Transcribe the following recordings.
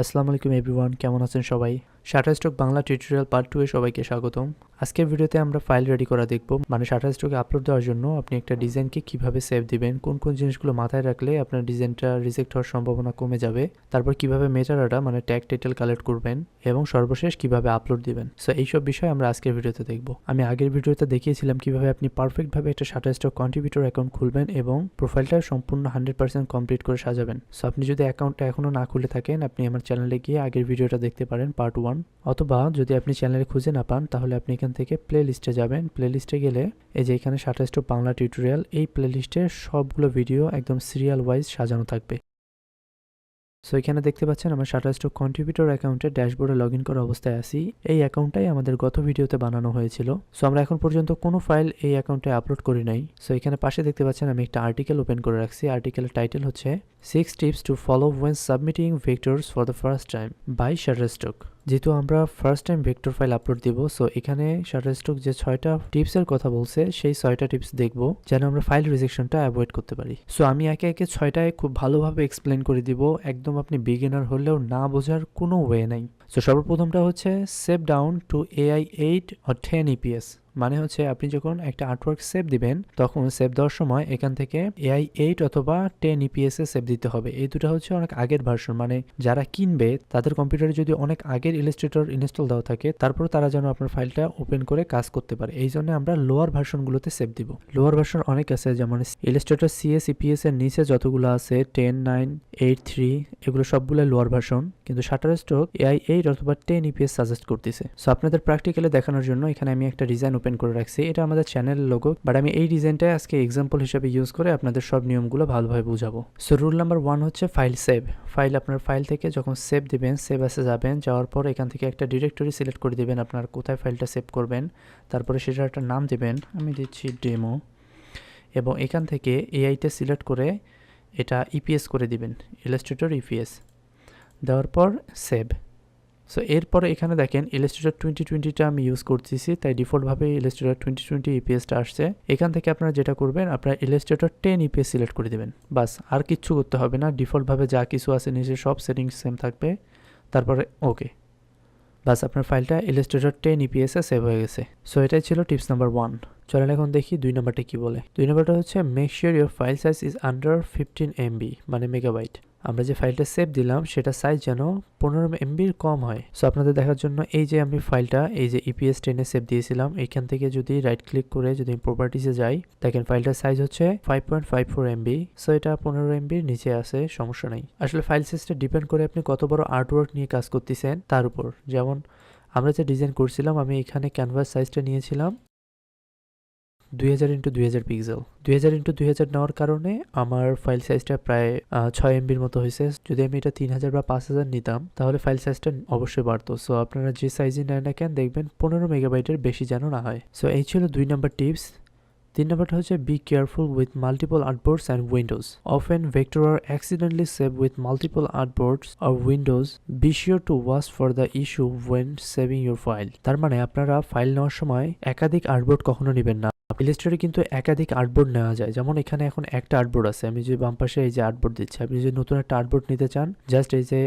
আসসালামু আলাইকুম এভরিওয়ান, কেমন আছেন সবাই? Shutterstock Bangla tutorial part two এ সবাইকে স্বাগতম। আজকের ভিডিওতে আমরা ফাইল রেডি করা দেখব। মানে শাটার স্টকে আপলোড দেওয়ার জন্য আপনি একটা ডিজাইনকে কীভাবে সেভ দিবেন, কোন কোন জিনিসগুলো মাথায় রাখলে আপনার ডিজাইনটা রিজেক্ট হওয়ার সম্ভাবনা কমে যাবে, তারপর কীভাবে মেটারাটা মানে ট্যাগ টাইটেল কালেক্ট করবেন এবং সর্বশেষ কীভাবে আপলোড দিবেন। সো এইসব বিষয় আমরা আজকের ভিডিওতে দেখব। আমি আগের ভিডিওতে দেখিয়েছিলাম কীভাবে আপনি পারফেক্টভাবে একটা শাটার স্টক কন্ট্রিবিউটর অ্যাকাউন্ট খুলবেন এবং প্রোফাইলটা সম্পূর্ণ হান্ড্রেড পার্সেন্ট কমপ্লিট করে সাজাবেন। সো আপনি যদি অ্যাকাউন্টটা এখনও না খুলে থাকেন, আপনি আমার চ্যানেলে গিয়ে আগের ভিডিওটা দেখতে পারেন পার্ট ওয়ান অথবা যদি আপনি চ্যানেলে খুঁজে না পান, তাহলে আপনি এখান থেকে প্লে লিস্টে যাবেন। প্লে লিস্টে গেলে এই যে এখানে সাতাশ স্টক বাংলা টিউটোরিয়াল এই প্লে লিস্টের সবগুলো ভিডিও একদম সিরিয়াল ওয়াইজ সাজানো থাকবে। সো এখানে দেখতে পাচ্ছেন আমার স্টক কন্ট্রিবিউটর অ্যাকাউন্টে ড্যাশবোর্ডে লগ ইন করা অবস্থায় আসি এই অ্যাকাউন্টটাই আমাদের গত ভিডিওতে বানানো হয়েছিল। সো আমরা এখন পর্যন্ত কোনো ফাইল এই অ্যাকাউন্টে আপলোড করি নাই। সো এখানে পাশে দেখতে পাচ্ছেন আমি একটা আর্টিকেল ওপেন করে রাখছি। আর্টিকেলের টাইটেল হচ্ছে six tips to follow when submitting vectors for the first time by stock যেহেতু আমরা first time vector file upload দিব সো এখানে শাটার স্টক যে ছয়টা টিপসের কথা বলছে, সেই ছয়টা টিপস দেখব যেন আমরা ফাইল রিজেকশনটা অ্যাভয়েড করতে পারি। সো আমি একে একে ছয়টায় খুব ভালোভাবে এক্সপ্লেন করে দিব। একদম আপনি বিগিনার হলেও না বোঝার কোনো ওয়ে নাই। সো সর্বপ্রথমটা হচ্ছে save down to AI eight or ten EPS মানে হচ্ছে আপনি যখন একটা আর্টওয়ার্ক সেভ দিবেন, তখন সেভ দেওয়ার সময় এখান থেকে এআই এইট অথবা টেন ইপিএস এ সেভ দিতে হবে। এই দুটো হচ্ছে অনেক আগের ভার্সন মানে যারা কিনবে, তাদের কম্পিউটারে যদি অনেক আগের ইলাস্ট্রেটর ইনস্টল দেওয়া থাকে তারপর তারা যেন আপনার ফাইলটা ওপেন করে কাজ করতে পারে। এই জন্য আমরা লোয়ার ভার্সনগুলোতে সেভ দিব। লোয়ার ভার্সন অনেক আছে, যেমন ইলাস্ট্রেটর সিএস ইপিএস এর নিচে যতগুলো আছে টেন নাইন এইট থ্রি এগুলো সবগুলো লোয়ার ভার্সন কিন্তু শাটার স্টক এআই এইট অথবা টেন ইপিএস সাজেস্ট করতেছে। সো আপনাদের প্র্যাকটিক্যালে দেখানোর জন্য এখানে আমি একটা ডিজাইন ওপেন করে রাখছি। এটা আমাদের চ্যানেলের লোগো বাট আমি এই ডিজাইনটাই আজকে এক্সাম্পল হিসেবে ইউজ করে আপনাদের সব নিয়মগুলো ভালোভাবে বুঝাবো। সো রুল নাম্বার ওয়ান হচ্ছে ফাইল সেভ ফাইল আপনার ফাইল থেকে যখন সেভ দিবেন সেভ আসে যাবেন, যাওয়ার পর এখান থেকে একটা ডিরেক্টরি সিলেক্ট করে দিবেন আপনার কোথায় ফাইলটা সেভ করবেন। তারপরে সেটার একটা নাম দিবেন। আমি দিচ্ছি ডেমো এবং এখান থেকে এআইটা সিলেক্ট করে এটা ইপিএস করে দিবেন। ইলাস্ট্রেটর ইপিএস দেওয়ার পর সেভ সো এরপরে এখানে দেখেন ইলাস্ট্রেটর টোয়েন্টি টোয়েন্টিটা আমি ইউজ করতেছি, তাই ডিফল্টভাবে ইলাস্ট্রেটর টোয়েন্টি টোয়েন্টি ইপিএসটা আসছে। এখান থেকে আপনারা যেটা করবেন, আপনার ইলাস্ট্রেটর টেন ইপিএস সিলেক্ট করে দেবেন। বাস, আর কিচ্ছু করতে হবে না, ডিফল্টভাবে যা কিছু আছে নিচে সব সেটিংস সেম থাকবে। তারপরে ওকে বাস, আপনার ফাইলটা ইলাস্ট্রেটর টেন ইপিএসে সেভ হয়ে গেছে। সো এটাই ছিল টিপস নাম্বার ওয়ান চলেন এখন দেখি দুই নাম্বারটা কি বলে। দুই নম্বরটা হচ্ছে make sure your file size is under fifteen MB মানে মেগাবাইট আমরা যে ফাইলটা সেভ দিলাম, সেটা সাইজ যেন পনেরো এমবির কম হয়। সো আপনাদের দেখার জন্য এই যে আমি ফাইলটা এই যে ইপিএস টেনে সেভ দিয়েছিলাম, এখান থেকে যদি রাইট ক্লিক করে যদি প্রপার্টিসে যাই, দেখেন ফাইলটার সাইজ হচ্ছে five point five four MB so এটা পনেরো এমবির নিচে আছে, সমস্যা নাই। আসলে ফাইল সাইজটা ডিপেন্ড করে আপনি কত বড় আর্টওয়ার্ক নিয়ে কাজ করতেছেন, তার উপর। যেমন আমরা যে ডিজাইন করছিলাম, আমি এখানে ক্যানভাস সাইজটা নিয়েছিলাম। দুই হাজার ইন্টু দুই হাজার পিক্সেল দুই হাজার ইন্টু দুই হাজার নেওয়ার কারণে আমার ফাইল সাইজটা প্রায় ছয় এমবির মতো হয়েছে। যদি আমি এটা তিন হাজার বা পাঁচ হাজার নিতাম, তাহলে ফাইল সাইজটা অবশ্যই বাড়তো। সো আপনারা যে সাইজই নেন না কেন, দেখবেন পনেরো মেগাবাইটের বেশি যেন না হয়। সো এই ছিল দুই নম্বর টিপস তিন নম্বরটা হচ্ছে be careful with multiple artboards and windows often vector are accidentally save with multiple artboards or windows be sure to watch for the issue when saving your file তার মানে আপনারা ফাইল নেওয়ার সময় একাধিক আর্টবোর্ড কখনো নেবেন না। ইলাস্ট্রেটে কিন্তু একাধিক আর্টবোর্ড নেওয়া যায়। যেমন এখানে এখন একটা আর্টবোর্ড আছে। আমি যে বাম পাশে এই যে আর্টবোর্ড দিচ্ছি, আপনি যদি নতুন একটা আর্টবোর্ড নিতে চান জাস্ট এই যে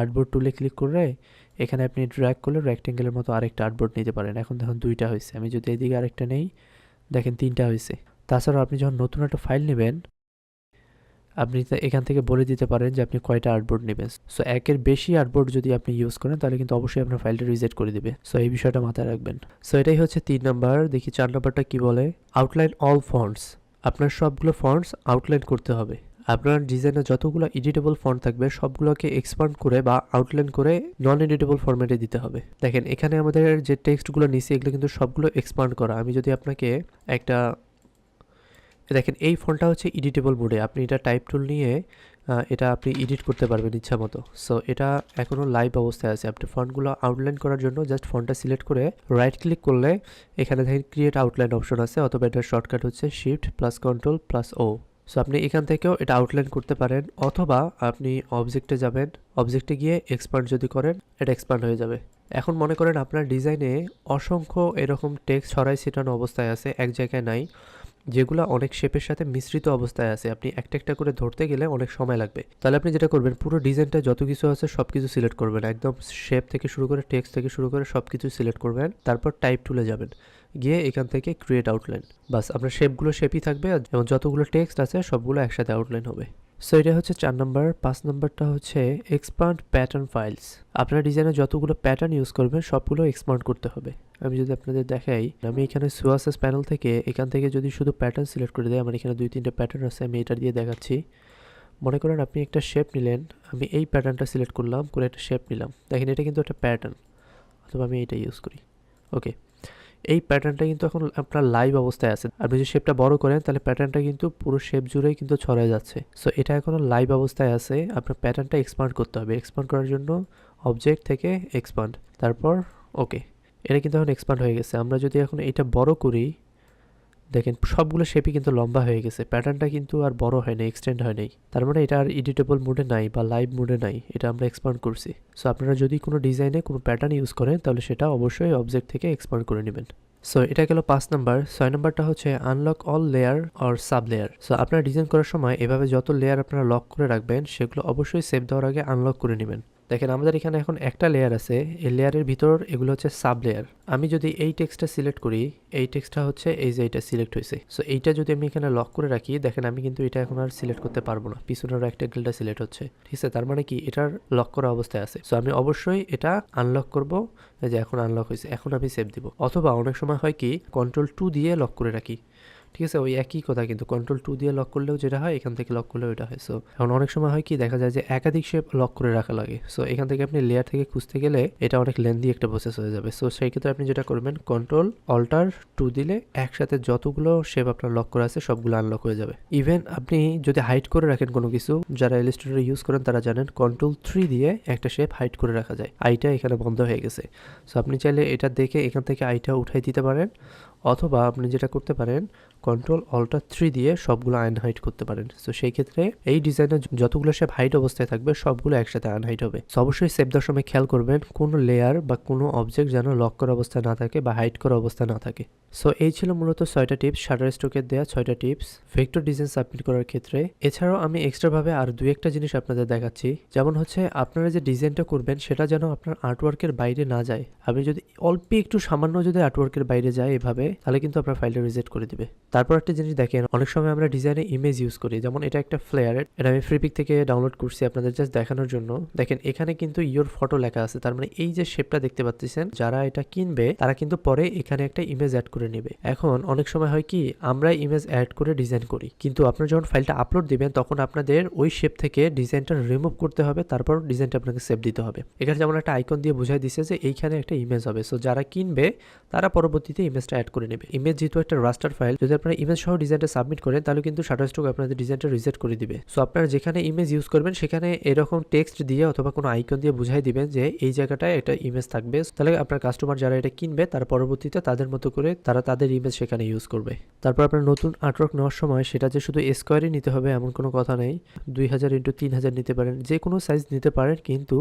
আর্টবোর্ড টুলে ক্লিক করে এখানে আপনি ড্র্যাগ করলে রেক্টেঙ্গেলের মতো আরেকটা আর্টবোর্ড নিতে পারেন। এখন দেখুন দুইটা হয়েছে। আমি যদি এদিকে আরেকটা নেই দেখেন তিনটা হয়েছে তাছাড়াও আপনি যখন নতুন একটা ফাইল নেবেন, আপনি এখান থেকে বলে দিতে পারেন যে আপনি কয়টা আর্টবোর্ড নেবেন। সো একের বেশি আর্টবোর্ড যদি আপনি ইউজ করেন, তাহলে কিন্তু অবশ্যই আপনার ফাইলটা রিজেক্ট করে দেবে। সো এই বিষয়টা মাথায় রাখবেন। সো এটাই হচ্ছে তিন নাম্বার। দেখি চার নাম্বারটা কী বলে? আউটলাইন অল ফন্ডস আপনার সবগুলো ফন্ডস আউটলাইন করতে হবে। আপনার ডিজাইনে যতগুলো এডিটেবল ফন্ট থাকবে, সবগুলোকে এক্সপান্ড করে বা আউটলাইন করে নন এডিটেবল ফরম্যাটে দিতে হবে। দেখেন, এখানে আমাদের যে টেক্সটগুলো নিছি, এগুলো কিন্তু সবগুলো এক্সপান্ড করা। আমি যদি আপনাকে একটা, দেখেন, এই ফোনটা হচ্ছে এডিটেবল মোডে আপনি এটা টাইপ টুল নিয়ে এটা আপনি এডিট করতে পারবেন ইচ্ছা মতো। সো এটা এখনও লাইভ অবস্থায় আছে। আপনি ফন্টগুলো আউটলাইন করার জন্য জাস্ট ফোনটা সিলেক্ট করে রাইট ক্লিক করলে এখানে দেখেন ক্রিয়েট আউটলাইন অপশন আছে, অথবা এটার শর্টকাট হচ্ছে shift plus control plus O so আপনি এখান থেকেও এটা আউটলাইন করতে পারেন, অথবা আপনি অবজেক্টে যাবেন অবজেক্টে গিয়ে এক্সপান্ড যদি করেন, এটা এক্সপান্ড হয়ে যাবে। এখন মনে করেন আপনার ডিজাইনে অসংখ্য এরকম টেক্সট ছড়াই ছিটানো অবস্থায় আছে, এক জায়গায় নাই। যেগুলো অনেক শেপের সাথে মিশ্রিত অবস্থায় আছে। আপনি একটা একটা করে ধরতে গেলে অনেক সময় লাগবে। তাহলে আপনি যেটা করবেন, পুরো ডিজাইনটা যত কিছু আছে সব কিছু সিলেক্ট করবেন। একদম শেপ থেকে শুরু করে, টেক্সট থেকে শুরু করে সব কিছু সিলেক্ট করবেন। তারপর টাইপ টুলে যাবেন। গিয়ে এখান থেকে ক্রিয়েট আউটলাইন বাস, আপনার শেপগুলো শেপই থাকবে এবং যতগুলো টেক্সট আছে সবগুলো একসাথে আউটলাইন হবে। সো এটা হচ্ছে চার নম্বর পাঁচ নম্বরটা হচ্ছে এক্সপান্ড প্যাটার্ন ফাইলস আপনার ডিজাইনে যতগুলো প্যাটার্ন ইউজ করবেন, সবগুলো এক্সপান্ড করতে হবে। আমি যদি আপনাদের দেখাই, আমি এখানে সুয়াসেস প্যানেল থেকে, এখান থেকে যদি শুধু প্যাটার্ন সিলেক্ট করে দেয় আমার এখানে দুই তিনটে প্যাটার্ন আছে, আমি এটা দিয়ে দেখাচ্ছি। মনে করেন আপনি একটা শেপ নিলেন, আমি এই প্যাটার্নটা সিলেক্ট করলাম, করে একটা শেপ নিলাম। দেখেন এটা কিন্তু একটা প্যাটার্ন অথবা আমি এটা ইউজ করি। ওকে এই প্যাটার্নটা কিন্তু এখন আপনার লাইভ অবস্থায় আছে। আপনি যদি শেপটা বড় করেন, তাহলে প্যাটার্নটা কিন্তু পুরো শেপ জুড়েই কিন্তু ছড়ায় যাচ্ছে। সো এটা এখনও লাইভ অবস্থায় আছে, আপনার প্যাটার্নটা এক্সপান্ড করতে হবে। এক্সপান্ড করার জন্য অবজেক্ট থেকে এক্সপান্ড তারপর ওকে এটা কিন্তু এখন এক্সপান্ড হয়ে গেছে। আমরা যদি এখন এটা বড় করি, দেখেন সবগুলো শেপই কিন্তু লম্বা হয়ে গেছে। প্যাটার্নটা কিন্তু আর বড় হয় না এক্সটেন্ড হয় নাই। তার মানে এটা আর এডিটেবল মোডে নাই বা লাইভ মোডে নাই। এটা আমরা এক্সপান্ড করছি। সো আপনারা যদি কোনো ডিজাইনে কোনো প্যাটার্ন ইউজ করেন, তাহলে সেটা অবশ্যই অবজেক্ট থেকে এক্সপান্ড করে নেবেন। সো এটা গেল পাঁচ নাম্বার ছয় নাম্বারটা হচ্ছে unlock all layer or sub layer so আপনারা ডিজাইন করার সময় এভাবে যত লেয়ার আপনারা লক করে রাখবেন, সেগুলো অবশ্যই সেভ দেওয়ার আগে আনলক করে নেবেন। দেখেন, আমাদের এখানে এখন একটা লেয়ার আছে। এই লেয়ারের ভিতর এগুলো হচ্ছে সাব লেয়ার আমি যদি এই টেক্সটটা সিলেক্ট করি, এই টেক্সটটা হচ্ছে এই যে এটা সিলেক্ট হয়েছে। সো এইটা যদি আমি এখানে লক করে রাখি, দেখেন, আমি কিন্তু এটা এখন আর সিলেক্ট করতে পারব না। পিছনের রেক্টেঙ্গেলটা সিলেক্ট হচ্ছে। ঠিক আছে? তার মানে কি? এটার লক করা অবস্থায় আছে। সো আমি অবশ্যই এটা আনলক করব। যে এখন আনলক হয়েছে। এখন আমি সেভ দিব। অথবা অনেক সময় হয় কি কন্ট্রোল টু দিয়ে লক করে রাখি। ঠিক আছে, ওই একই কথা, কিন্তু কন্ট্রোল টু দিয়ে লক করলেও যেটা হয়, এখান থেকে লক করলেও এটা হয়। সো এখন অনেক সময় হয় কি, দেখা যায় যে একাধিক শেপ লক করে রাখা লাগে। সো এখান থেকে আপনি লেয়ার থেকে খুঁজতে গেলে এটা অনেক লেন্দি একটা প্রসেস হয়ে যাবে। সো সেই ক্ষেত্রে আপনি যেটা করবেন কন্ট্রোল অল্টার টু দিলে একসাথে যতগুলো শেপ আপনার লক করা আছে, সবগুলো আনলক হয়ে যাবে। ইভেন আপনি যদি হাইড করে রাখেন কোনো কিছু, যারা ইলিস্ট্রেটর ইউজ করেন, তারা জানেন কন্ট্রোল থ্রি দিয়ে একটা শেপ হাইড করে রাখা যায়। আইটা এখানে বন্ধ হয়ে গেছে। সো আপনি চাইলে এটা দেখে এখান থেকে আইটা উঠাই দিতে পারেন, অথবা আপনি যেটা করতে পারেন কন্ট্রোল অল্টার থ্রি দিয়ে সবগুলো আনহাইড করতে পারেন। তো সেই ক্ষেত্রে এই ডিজাইনের যতগুলো শেপ হাইট অবস্থায় থাকবে, সবগুলো একসাথে আনহাইট হবে। সো অবশ্যই সেভ দেওয়ার সময় খেয়াল করবেন, কোনো লেয়ার বা কোনো অবজেক্ট যেন লক করা অবস্থায় না থাকে বা হাইট করা অবস্থায় না থাকে। সো এই ছিল মূলত ছয়টা টিপস শাটার স্ট্রোকের দেওয়া ছয়টা টিপস ভেক্টর ডিজাইন সাবমিট করার ক্ষেত্রে। এছাড়াও আমি এক্সট্রাভাবে আর দু একটা জিনিস আপনাদের দেখাচ্ছি। যেমন হচ্ছে, আপনারা যে ডিজাইনটা করবেন, সেটা যেন আপনার আর্টওয়ার্কের বাইরে না যায়। আপনি যদি অল্প একটু সামান্য যদি আর্টওয়ার্কের বাইরে যায় এভাবে, তাহলে কিন্তু আপনার ফাইলটা রিজেক্ট করে দিবে। তারপর একটা জিনিস দেখেন, অনেক সময় আমরা ডিজাইনে ইমেজ ইউজ করি, যেমন এটা একটা ফ্লেয়ার এটা আমি ফ্রিপিক থেকে ডাউনলোড করছি আপনাদের জাস্ট দেখানোর জন্য। দেখেন, এখানে কিন্তু ইয়োর ফটো লেখা আছে, তার মানে এই যে শেপটা দেখতে পাচ্ছেন, যারা এটা কিনবে, তারা কিন্তু পরে এখানে একটা ইমেজ অ্যাড করে নেবে। এখন অনেক সময় হয় কি, আমরা ইমেজ অ্যাড করে ডিজাইন করি, কিন্তু আপনারা যখন ফাইলটা আপলোড দিবেন, তখন আপনাদের ওই শেপ থেকে ডিজাইনটা রিমুভ করতে হবে, তারপর ডিজাইনটা আপনাকে সেভ দিতে হবে। এখানে যেমন একটা আইকন দিয়ে বোঝাই দিছে যে এইখানে একটা ইমেজ হবে সো যারা কিনবে, তারা পরবর্তীতে ইমেজটা অ্যাড করে নেবে। ইমেজ যেহেতু একটা রাস্টার ফাইল যদি আপনারা ইমেজ সহ ডিজাইনটা সাবমিট করেন তাহলে কিন্তু শাটারস্টক আপনাদের ডিজাইনটা রিজেক্ট করে দিবে। সো আপনারা যেখানে ইমেজ ইউজ করবেন, সেখানে এরকম টেক্সট দিয়ে অথবা কোনো আইকন দিয়ে বুঝাই দিবেন যে এই জায়গাটায় একটা ইমেজ থাকবে। তাহলে আপনার কাস্টমার যারা এটা কিনবে, তার পরবর্তীতে তাদের মতো করে তারা তাদের ইমেজ সেখানে ইউজ করবে। তারপর আপনার নতুন আর্টওয়ার্ক নেওয়ার সময় সেটা যে শুধু স্কোয়ারই নিতে হবে, এমন কোনো কথা নেই। দুই হাজার ইন্টু তিন হাজার নিতে পারেন। যে কোনো সাইজ নিতে পারেন, কিন্তু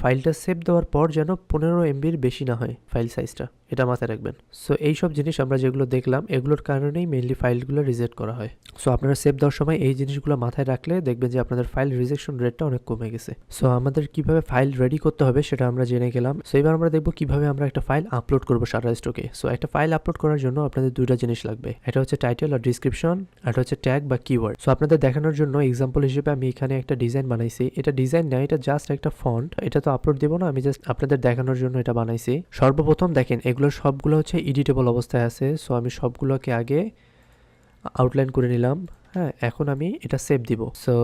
ফাইলটা সেভ দেওয়ার পর যেন পনেরো এমবির বেশি না হয় ফাইল সাইজটা এটা মাথায় রাখবেন। সো এইসব জিনিস আমরা যেগুলো দেখলাম, এগুলোর কারণেই মেইনলি ফাইলগুলো রিজেক্ট করা হয়। সো আপনারা সেভ দেওয়ার সময় এই জিনিসগুলো মাথায় রাখলে দেখবেন যে আপনাদের ফাইল রিজেকশন রেটটা অনেক কমে গেছে। সো আমাদের কীভাবে ফাইল রেডি করতে হবে সেটা আমরা জেনে গেলাম। সো এবার আমরা দেখব কীভাবে আমরা একটা ফাইল আপলোড করব সারা স্টকে সো একটা ফাইল আপলোড করার জন্য আপনাদের দুইটা জিনিস লাগবে। এটা হচ্ছে টাইটেল আর ডিসক্রিপশন এটা হচ্ছে ট্যাগ বা কিওয়ার্ড সো আপনাদের দেখানোর জন্য এক্সাম্পল হিসেবে আমি এখানে একটা ডিজাইন বানাইছি। এটা ডিজাইন না, এটা জাস্ট একটা ফন্ট এটা তো আপলোড দেবো না, আমি জাস্ট আপনাদের দেখানোর জন্য এটা বানাইছি। সর্বপ্রথম দেখেন, এগুলো সবগুলো হচ্ছে এডিটেবল অবস্থায় আছে। সো আমি সবগুলোকে আগে আউটলাইন করে নিলাম। হ্যাঁ এখন আমি এটা সেভ দিব। সো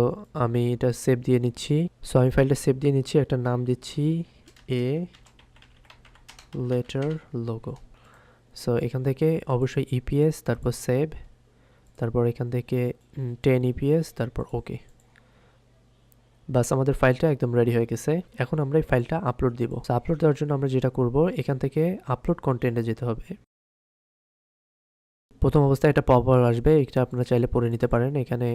আমি এটা সেভ দিয়ে নিচ্ছি। সো আমি ফাইলটা সেভ দিয়ে নিচ্ছি, একটা নাম দিচ্ছি এ লেটার লোগো সো এখান থেকে অবশ্যই ইপিএস তারপর সেভ তারপর এখান থেকে টেন ইপিএস তারপর ওকে বাস, আমাদের ফাইলটা একদম রেডি হয়ে গেছে। এখন আমরা এই ফাইলটা আপলোড দিব। আপলোড দেওয়ার জন্য আমরা যেটা করব, এখান থেকে আপলোড কন্টেন্টে যেতে হবে। প্রথম অবস্থায় একটা পপ আসবে, এটা আপনারা চাইলে পড়ে নিতে পারেন। এখানে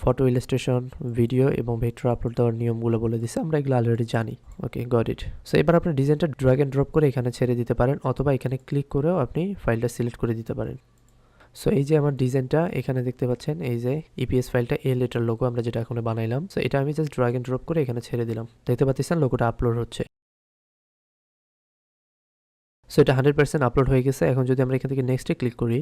ফটো ইলাস্ট্রেশন ভিডিও এবং ভেক্টর আপলোড দেওয়ার নিয়মগুলো বলে দিছে, আমরা এগুলো অলরেডি জানি। ওকে গড ইট সো এবার আপনি ডিজাইনটা ড্র্যাগ অ্যান্ড ড্রপ করে এখানে ছেড়ে দিতে পারেন, অথবা এখানে ক্লিক করেও আপনি ফাইলটা সিলেক্ট করে দিতে পারেন। সো এই যে আমার ডিজাইনটা এখানে দেখতে পাচ্ছেন, এই যে ইপিএস ফাইলটা এ লেটার লোগো আমরা যেটা এখন বানাইলাম। সো এটা আমি জাস্ট ড্রাগ এন্ড ড্রপ করে এখানে ছেড়ে দিলাম। দেখতে পাচ্ছেন লোগোটা আপলোড হচ্ছে। সো এটা হান্ড্রেড পার্সেন্ট আপলোড হয়ে গেছে। এখন যদি আমরা এখান থেকে নেক্সটে ক্লিক করি,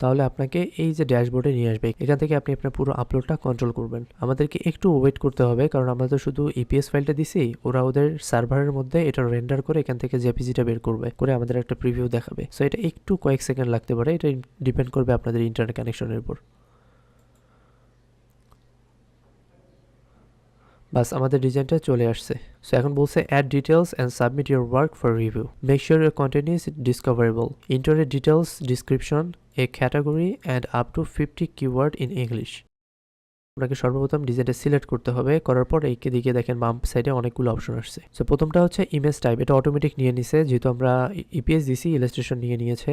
তাহলে আপনাকে এই যে ড্যাশবোর্ডে নিয়ে আসবে, এখান থেকে আপনি আপনার পুরো আপলোডটা কন্ট্রোল করবেন। আমাদেরকে একটু ওয়েট করতে হবে, কারণ আমরা তো শুধু ইপিএস ফাইলটা দিছি, ওরা ওদের সার্ভারের মধ্যে এটা রেন্ডার করে এখান থেকে জেপিজিটা বের করবে, করে আমাদের একটা প্রিভিউ দেখাবে। সো এটা একটু কয়েক সেকেন্ড লাগতে পারে, এটা ডিপেন্ড করবে আপনাদের ইন্টারনেট কানেকশনের উপর। বাস আমাদের ডিজাইনটা চলে আসছে। সো এখন বলছে add details and submit your work for review make sure your content is discoverable enter a details description a category and up to fifty keyword in English আপনাকে সর্বপ্রথম ডিজাইনটা সিলেক্ট করতে হবে। করার পর এই দিকে দেখেন বাম সাইডে অনেকগুলো অপশন আসছে। সো প্রথমটা হচ্ছে ইমেজ টাইপ এটা অটোমেটিক নিয়ে নিছে। যেহেতু আমরা ইপিএস দিছি ইলাস্ট্রেশন নিয়ে নিয়েছে।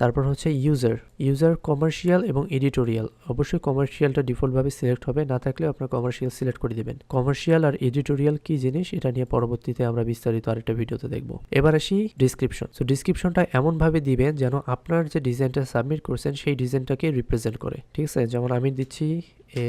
তারপর হচ্ছে ইউজার ইউজার কমার্শিয়াল এবং এডিটোরিয়াল অবশ্যই কমার্শিয়ালটা ডিফল্টভাবে সিলেক্ট হবে, না থাকলে আপনার কমার্শিয়াল সিলেক্ট করে দিবেন। কমার্শিয়াল আর এডিটোরিয়াল কি জিনিস, এটা নিয়ে পরবর্তীতে আমরা বিস্তারিত আরেকটা ভিডিওতে দেখব। এবার আসি ডিসক্রিপশন সো ডিসক্রিপশনটা এমনভাবে দিবেন যেন আপনার যে ডিজাইনটা সাবমিট করছেন, সেই ডিজাইনটাকে রিপ্রেজেন্ট করে। ঠিক আছে? যেমন আমি দিচ্ছি এ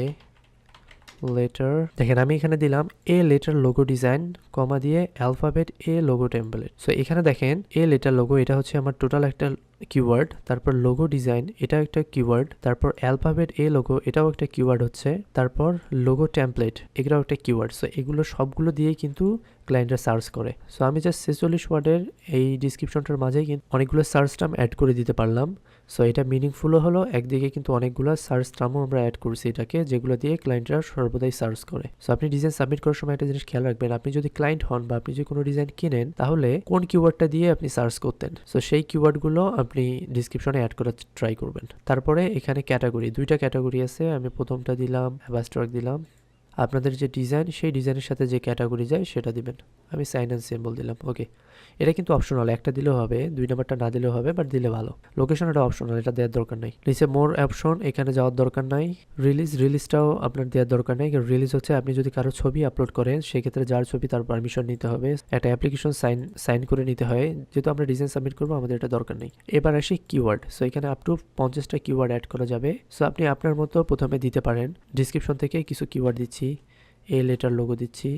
লেটার দেখেন আমি এখানে দিলাম A letter logo design comma দিয়ে alphabet A logo template so এখানে দেখেন এ লেটার লোগো এটা হচ্ছে আমার টোটাল একটা কিওয়ার্ড তারপর লোগো ডিজাইন এটা একটা কিওয়ার্ড তারপর অ্যালফাবেট এ লোগো এটাও একটা কিওয়ার্ড হচ্ছে, তারপর লোগো টেমপ্লেট এগুলোও একটা কিওয়ার্ড সো এগুলো সবগুলো দিয়েই কিন্তু ক্লায়েন্টরা সার্চ করে। সো আমি জাস্ট ছেচল্লিশ ওয়ার্ডের এই ডিসক্রিপশনটার মাঝেই কিন্তু অনেকগুলো সার্চ টার্ম অ্যাড করে দিতে পারলাম। সো এটা মিনিংফুলও হলো, একদিকে কিন্তু অনেকগুলো সার্চ টার্মও আমরা অ্যাড করছি এটাকে, যেগুলো দিয়ে ক্লায়েন্টরা সর্বদাই সার্চ করে। সো আপনি ডিজাইন সাবমিট করার সময় একটা জিনিস খেয়াল রাখবেন, আপনি যদি ক্লায়েন্ট হন বা আপনি যদি কোনো ডিজাইন কিনেন, তাহলে কোন কিওয়ার্ডটা দিয়ে আপনি সার্চ করতেন? সো সেই কিওয়ার্ডগুলো আপনি ডিসক্রিপশনে অ্যাড করার ট্রাই করবেন। তারপরে এখানে ক্যাটাগরি দুইটা ক্যাটাগরি আছে, আমি প্রথমটা দিলাম অ্যাবাস্ট্রাক দিলাম আপনাদের যে ডিজাইন সেই ডিজাইনের সাথে যে ক্যাটাগরি যায়, সেটা দিবেন। আমি সাইন অ্যান্ড সিম্বল দিলাম ওকে এটা কিন্তু অপশনাল একটা দিলেও হবে, দুই নাম্বারটা না দিলেও হবে বাট দিলে ভালো। লোকেশন এটা অপশনাল এটা দেওয়ার দরকার নেই। নিচে মোর অপশন এখানে যাওয়ার দরকার নাই। রিলিজ রিলিজটাও আপনার দেওয়ার দরকার নেই রিলিজ হচ্ছে, আপনি যদি কারও ছবি আপলোড করেন, সেক্ষেত্রে যার ছবি তার পারমিশন নিতে হবে। একটা অ্যাপ্লিকেশন সাইন সাইন করে নিতে হয়। যেহেতু আমরা ডিজাইন সাবমিট করব, আমাদের এটা দরকার নেই। এবার আসি কিওয়ার্ড সো এখানে আপ টু পঞ্চাশটা কিওয়ার্ড অ্যাড করা যাবে। সো আপনি আপনার মতো প্রথমে দিতে পারেন। ডিসক্রিপশন থেকে কিছু কিওয়ার্ড দিচ্ছি। এ লেটার লোগো দিচ্ছি,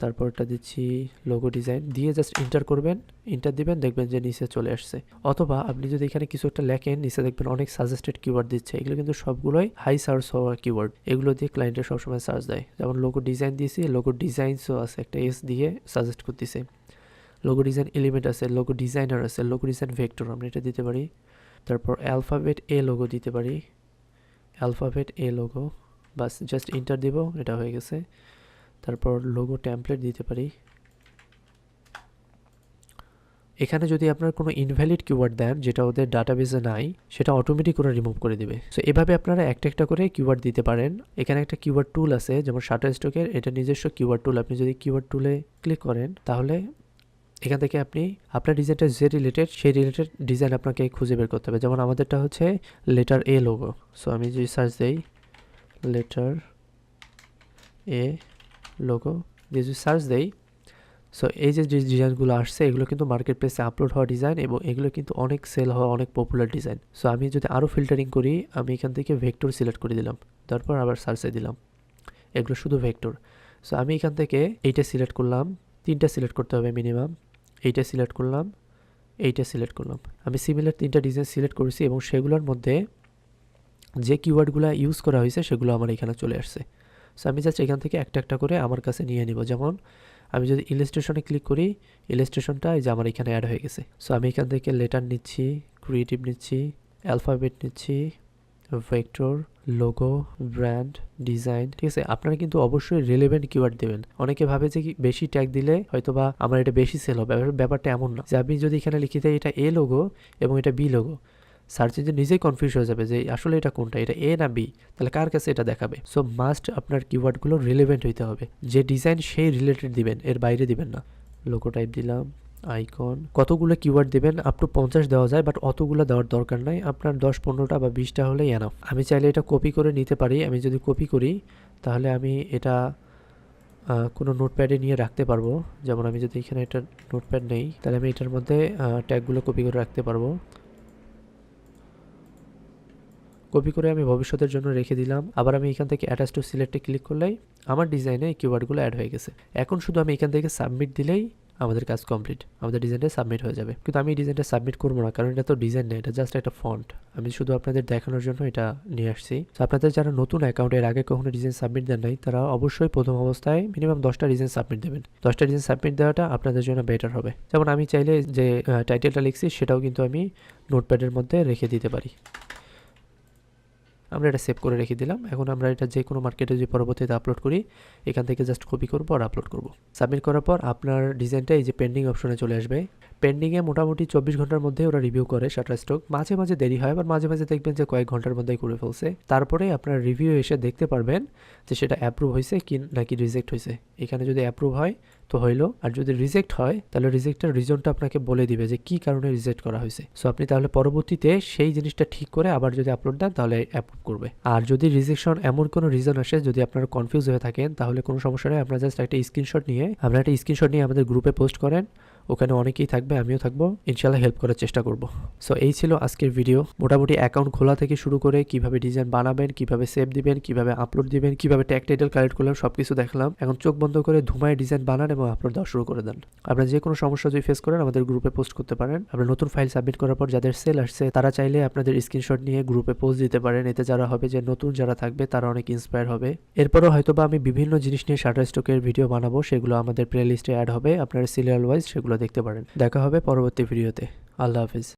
তারপরটা দিচ্ছি লোগো ডিজাইন দিয়ে জাস্ট ইন্টার করবেন ইন্টার দিবেন, দেখবেন যে নিচে চলে আসছে। অথবা আপনি যদি এখানে কিছু একটা লেখেন, নিচে দেখবেন অনেক সাজেস্টেড কিওয়ার্ড দিচ্ছে। এগুলো কিন্তু সবগুলোই হাই সার্চ হওয়া কিওয়ার্ড এগুলো দিয়ে ক্লায়েন্টের সবসময় সার্চ দেয়। যেমন লোগো ডিজাইন দিয়েছি লোগো ডিজাইনসও আছে একটা এস দিয়ে সাজেস্ট করতেছে। লোগো ডিজাইন এলিমেন্ট আছে লোগো ডিজাইনার আছে লোগো ডিজাইন ভেক্টর আমরা এটা দিতে পারি। তারপর অ্যালফাবেট এ লোগো দিতে পারি। অ্যালফাবেট এ লোগো বাস জাস্ট ইন্টার দিব, এটা হয়ে গেছে। তারপর লোগো ট্যাম্পলেট দিতে পারি। এখানে যদি আপনার কোনো ইনভ্যালিড কিওয়ার্ড দেন, যেটা ওদের ডাটাবেসে নাই, সেটা অটোমেটিক করে রিমুভ করে দিবে। সো এভাবে আপনারা একটা একটা করে কিওয়ার্ড দিতে পারেন। এখানে একটা কিওয়ার্ড টুল আছে, যেমন শাটার স্টকের এটা নিজস্ব কিওয়ার্ড টুল আপনি যদি কিওয়ার্ড টুলে ক্লিক করেন, তাহলে এখান থেকে আপনি আপনার ডিজাইনটা যে রিলেটেড সেই রিলেটেড ডিজাইন আপনাকে খুঁজে বের করতে হবে। যেমন আমাদেরটা হচ্ছে লেটার এ লোগো সো আমি যদি সার্চ দিই লেটার এ লোগো দিয়ে যদি সার্চ দেই সো এই যে ডিজাইনগুলো আসছে, এগুলো কিন্তু মার্কেট প্লেসে আপলোড হওয়া ডিজাইন এবং এগুলো কিন্তু অনেক সেল হওয়া অনেক পপুলার ডিজাইন সো আমি যদি আরও ফিল্টারিং করি, আমি এখান থেকে ভেক্টর সিলেক্ট করে দিলাম। তারপর আবার সার্চে দিলাম। এগুলো শুধু ভেক্টর সো আমি এখান থেকে এইটা সিলেক্ট করলাম। তিনটা সিলেক্ট করতে হবে মিনিমাম এইটা সিলেক্ট করলাম। এইটা সিলেক্ট করলাম। আমি সিমিলার তিনটা ডিজাইন সিলেক্ট করেছি এবং সেগুলোর মধ্যে যে কিওয়ার্ডগুলো ইউজ করা হয়েছে সেগুলো আমার এখানে চলে আসছে। সো আমি জাস্ট এখান থেকে একটা একটা করে আমার কাছে নিয়ে নিব। যেমন, আমি যদি ইলাস্ট্রেশনে ক্লিক করি ইলাস্ট্রেশনটা এই যে আমার এখানে অ্যাড হয়ে গেছে। সো আমি এখান থেকে লেটার নিচ্ছি ক্রিয়েটিভ নিচ্ছি অ্যালফাবেট নিচ্ছি ভেক্টর লোগো ব্র্যান্ড ডিজাইন ঠিক আছে? আপনারা কিন্তু অবশ্যই রিলেভেন্ট কিওয়ার্ড দেবেন। অনেকে ভাবে যে বেশি ট্যাগ দিলে হয়তো বা আমার এটা বেশি সেল হবে। ব্যাপারটা এমন না। যে আপনি যদি এখানে লিখে দেয় এটা এ লোগো এবং এটা বি লোগো সার্চ ইঞ্জিন নিজেই কনফিউজ হয়ে যাবে যে আসলে এটা কোনটা, এটা এ না বি তাহলে কার কাছে এটা দেখাবে? সো মাস্ট আপনার কিওয়ার্ডগুলো রিলেভেন্ট হইতে হবে। যে ডিজাইন সেই রিলেটেড দিবেন, এর বাইরে দিবেন না। লোগো টাইপ দিলাম আইকন কতগুলো কিওয়ার্ড দেবেন? আপ টু পঞ্চাশ দেওয়া যায় বাট অতগুলো দেওয়ার দরকার নাই। আপনার দশ, পনেরোটা বা বিশটা হলেই এনাফ আমি চাইলে এটা কপি করে নিতে পারি। আমি যদি কপি করি, তাহলে আমি এটা কোনো নোটপ্যাডে নিয়ে রাখতে পারব। যেমন আমি যদি এখানে একটা নোটপ্যাড নেই, তাহলে আমি এটার মধ্যে ট্যাগগুলো কপি করে রাখতে পারব। কপি করে আমি ভবিষ্যতের জন্য রেখে দিলাম। আবার আমি এখান থেকে অ্যাটাচ টু সিলেক্টে ক্লিক করলেই আমার ডিজাইনে এই অ্যাড হয়ে গেছে। এখন শুধু আমি এখান থেকে সাবমিট দিলেই আমাদের কাজ কমপ্লিট আমাদের ডিজাইনটা সাবমিট হয়ে যাবে। কিন্তু আমি এই ডিজাইনটা সাবমিট করব না, কারণ এটা তো ডিজাইন নেই এটা জাস্ট একটা ফন্ট আমি শুধু আপনাদের দেখানোর জন্য এটা নিয়ে আসছি। তো আপনাদের যারা নতুন অ্যাকাউন্ট এর আগে কখনো ডিজাইন সাবমিট দেন নাই, তারা অবশ্যই প্রথম অবস্থায় মিনিমাম দশটা ডিজাইন সাবমিট দেবেন। দশটা ডিজাইন সাবমিট দেওয়াটা আপনাদের জন্য বেটার হবে। যেমন আমি চাইলে যে টাইটেলটা লিখছি, সেটাও কিন্তু আমি নোটপ্যাডের মধ্যে রেখে দিতে পারি। আমরা এটা সেভ করে রেখে দিলাম। এখন আমরা এটা যে কোনো মার্কেটে যদি পরবর্তীতে আপলোড করি, এখান থেকে জাস্ট কপি করব আর আপলোড করব। সাবমিট করার পর আপনার ডিজাইনটা এই যে পেন্ডিং অপশনে চলে আসবে। পেন্ডিংয়ে মোটামুটি চব্বিশ ঘণ্টার মধ্যে ওরা রিভিউ করে শাটার স্টক মাঝে মাঝে দেরি হয় আবার মাঝে মাঝে দেখবেন যে কয়েক ঘণ্টার মধ্যেই করে ফেলছে। তারপরে আপনার রিভিউ এসে দেখতে পারবেন যে সেটা অ্যাপ্রুভ হয়েছে কি নাকি রিজেক্ট হয়েছে। এখানে যদি অ্যাপ্রুভ হয় তো হইল, আর যদি রিজেক্ট হয়, তাহলে রিজেক্টের রিজনটা আপনাকে বলে দিবে যে কি কারণে রিজেক্ট করা হয়েছে। সো আপনি তাহলে পরবর্তীতে সেই জিনিসটা ঠিক করে আবার যদি আপলোড দেন, তাহলে অ্যাপ্রুভ করবে। আর যদি রিজেকশন এমন কোনো রিজন আসে, যদি আপনারা কনফিউজ হয়ে থাকেন, তাহলে কোনো সমস্যা নেই। আপনারা জাস্ট একটা স্ক্রিনশট নিয়ে, আপনারা একটা স্ক্রিনশট নিয়ে আমাদের গ্রুপে পোস্ট করেন। ওখানে অনেকেই থাকবে, আমিও থাকব। ইনশাল্লাহ হেল্প করার চেষ্টা করব। সো এই ছিল আজকের ভিডিও মোটামুটি অ্যাকাউন্ট খোলা থেকে শুরু করে কীভাবে ডিজাইন বানাবেন, কীভাবে সেভ দিবেন, কীভাবে আপলোড দিবেন, কীভাবে ট্যাগ টাইটেল কালেক্ট করলাম সব কিছু দেখলাম। এখন চোখ বন্ধ করে ধুমায় ডিজাইন বানান এবং আপলোড দেওয়া শুরু করে দেন। আপনারা যে কোনো সমস্যা যদি ফেস করেন, আমাদের গ্রুপে পোস্ট করতে পারেন। আপনার নতুন ফাইল সাবমিট করার পর যাদের সেল আসছে, তারা চাইলে আপনাদের স্ক্রিনশট নিয়ে গ্রুপে পোস্ট দিতে পারেন। এতে যারা হবে যে নতুন যারা থাকবে, তারা অনেক ইন্সপায়ার হবে। এরপরও হয়তোবা আমি বিভিন্ন জিনিস নিয়ে শাটার স্টকের ভিডিও বানাবো, সেগুলো আমাদের প্লে লিস্টে অ্যাড হবে। আপনারা সিরিয়াল ওয়াইজ সেগুলো দেখতে পারেন। দেখা হবে পরবর্তী ভিডিওতে। আল্লাহ হাফিজ।